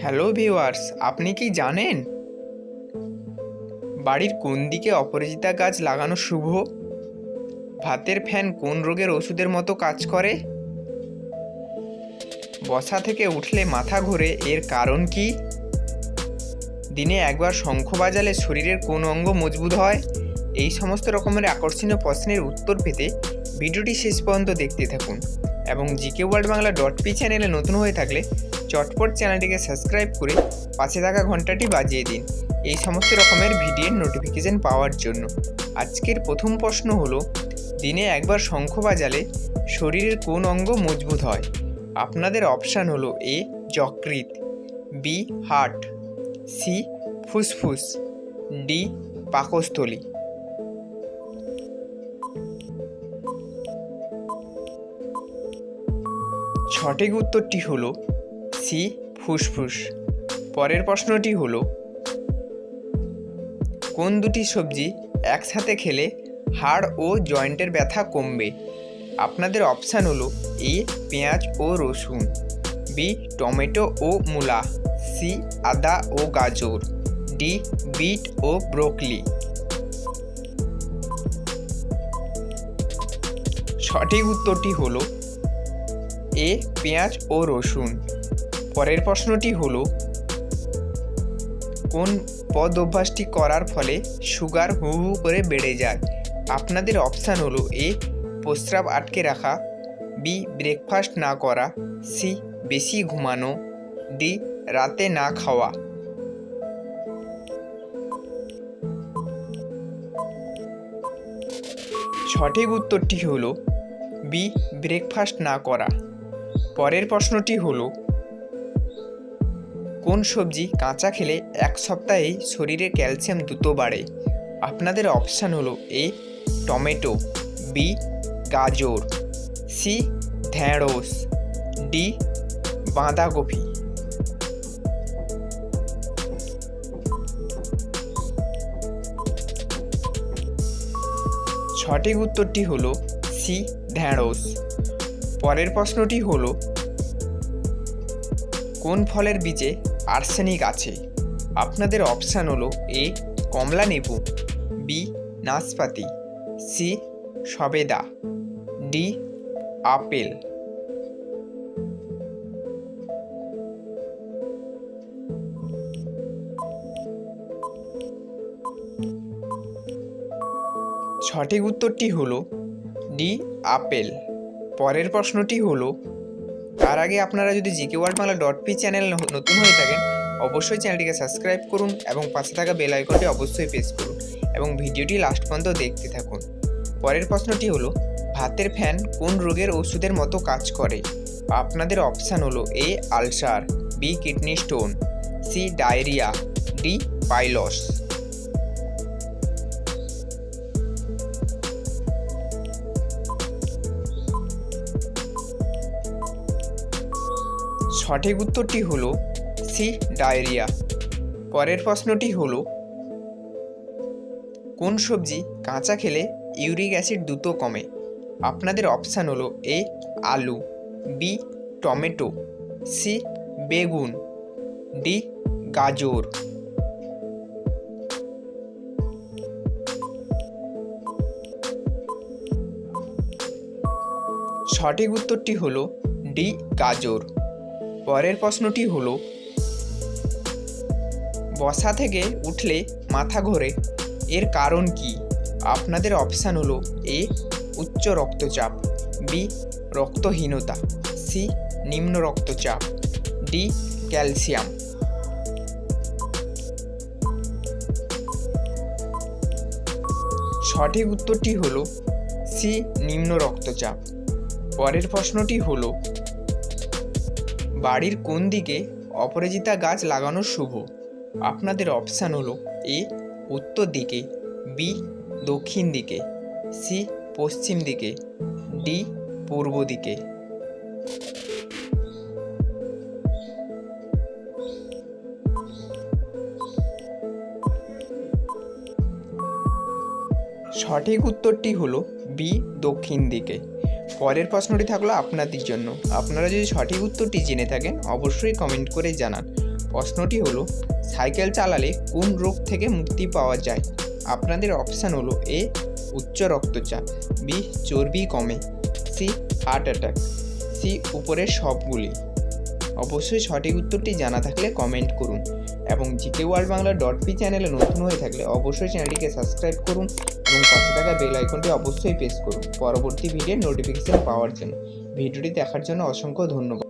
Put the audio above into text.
Hello viewers, আপনি কি জানেন? বাড়ির কোন দিকে অপরাজিতা গাছ লাগানো শুভ? ভাতের ফ্যান কোন রোগের ওষুধের মতো কাজ করে? বসা থেকে উঠলে মাথা ঘোরে, এর কারণ কি? দিনে একবার শঙ্খ বাজালে শরীরের কোন অঙ্গ মজবুত হয়? এই সমস্ত রকমের আকর্ষণীয় প্রশ্নের উত্তর পেতে ভিডিওটি শেষ পর্যন্ত দেখতে থাকুন। এবং GK world Bangla dot P চ্যানেলে নতুন হয়ে থাকলে চটপট চ্যানেলটিকে সাবস্ক্রাইব করে পাশে থাকা ঘন্টাটি বাজিয়ে দিন এই সমস্ত রকমের ভিডিওর নোটিফিকেশান পাওয়ার জন্য। আজকের প্রথম প্রশ্ন হলো, দিনে একবার শঙ্খ বাজালে শরীরের কোন অঙ্গ মজবুত হয়? আপনাদের অপশান হলো এ যকৃত বি, হার্ট, সি, ফুসফুস, ডি, পাকস্থলী। সঠিক উত্তরটি হলো সি ফুসফুস। পরের প্রশ্নটি হলো, কোন দুটি সবজি একসাথে খেলে হাড় ও জয়েন্টের ব্যথা কমবে? আপনাদের অপশান হলো, এ, পেঁয়াজ ও রসুন, বি, টমেটো ও মূলা, সি, আদা ও গাজর, ডি, বিট ও ব্রোকলি। সঠিক উত্তরটি হলো, এ, পেঁয়াজ ও রসুন। পরের প্রশ্নটি হলো, কোন পদ অভ্যাসটি করার ফলে সুগার হু হু করে বেড়ে যায়? আপনাদের অপশান হলো এ, প্রস্রাব আটকে রাখা, বি, ব্রেকফাস্ট না করা, সি, বেশি ঘুমানো, ডি, রাতে না খাওয়া। সঠিক উত্তরটি হলো, বি, ব্রেকফাস্ট না করা। পরের প্রশ্নটি হলো কোন সবজি কাঁচা খেলে এক সপ্তাহেই শরীরে ক্যালসিয়াম দ্রুত বাড়ে? আপনাদের অপশান হলো এ, টমেটো, বি, গাজর, সি, ঢ্যাঁড়স, ডি, বাঁধাকপি। সঠিক উত্তরটি হলো সি, ঢ্যাঁড়স। পরের প্রশ্নটি হলো, কোন ফলের বীজে আর্সেনিক আছে। আপনাদের অপশান হলো এ, কমলা লেবু, বি, নাশপাতি, সি, সবেদা, ডি, আপেল। সঠিক উত্তরটি হলো ডি, আপেল। পরের প্রশ্নটি হলো তার আগে আপনারা যদি GK world Bangla dot P channel নতুন হয়ে থাকেন, অবশ্যই চ্যানেলটিকে সাবস্ক্রাইব করুন এবং পাশে থাকা বেল আইকনটি অবশ্যই প্রেস করুন এবং ভিডিওটি লাস্ট পর্যন্ত দেখতে থাকুন। পরের প্রশ্নটি হলো, ভাতের ফ্যান কোন রোগের ওষুধের মতো কাজ করে? আপনাদের অপশান হলো A ulcer B kidney stone C diarrhoea D piles সঠিক উত্তরটি হলো সি, ডায়রিয়া। পরের প্রশ্নটি হলো, কোন সবজি কাঁচা খেলে ইউরিক অ্যাসিড দ্রুত কমে? আপনাদের অপশান হলো এ, আলু, বি, টমেটো, সি, বেগুন, ডি, গাজর। সঠিক উত্তরটি হলো ডি, গাজর। পরের প্রশ্নটি হলো, বসা থেকে উঠলে মাথা ঘোরে, এর কারণ কি? আপনাদের অপশান হলো এ, উচ্চ রক্তচাপ, বি, রক্তহীনতা, সি, নিম্ন রক্তচাপ, ডি, ক্যালসিয়াম। সঠিক উত্তরটি হলো সি, নিম্ন রক্তচাপ। পরের প্রশ্নটি হলো বাড়ির কোন দিকে অপরাজিতা গাছ লাগানো শুভ? আপনাদের অপশান হলো এ, উত্তর দিকে, বি, দক্ষিণ দিকে, সি, পশ্চিম দিকে, ডি, পূর্ব দিকে। সঠিক উত্তরটি হলো বি, দক্ষিণ দিকে। পরের প্রশ্নটি থাকল আপনাদের জন্য। আপনারা যদি সঠিক উত্তরটি জেনে থাকেন, অবশ্যই কমেন্ট করে জানান। প্রশ্নটি হলো, সাইকেল চালালে কোন রোগ থেকে মুক্তি পাওয়া যায়? আপনাদের অপশান হলো এ, উচ্চ রক্তচাপ, বি, চর্বি কমে, সি হার্ট অ্যাটাক সি, উপরের সবগুলি। অবশ্যই সঠিক উত্তরটি জানা থাকলে কমেন্ট করুন। এবং GK world Bangla dot P চ্যানেলে নতুন হয়ে থাকলে অবশ্যই চ্যানেলটিকে সাবস্ক্রাইব করুন এবং পাশে থাকা বেল আইকনটি অবশ্যই প্রেস করুন। পরবর্তী ভিডিও নোটিফিকেশান পাওয়ার জন্য। ভিডিওটি দেখার জন্য অসংখ্য ধন্যবাদ।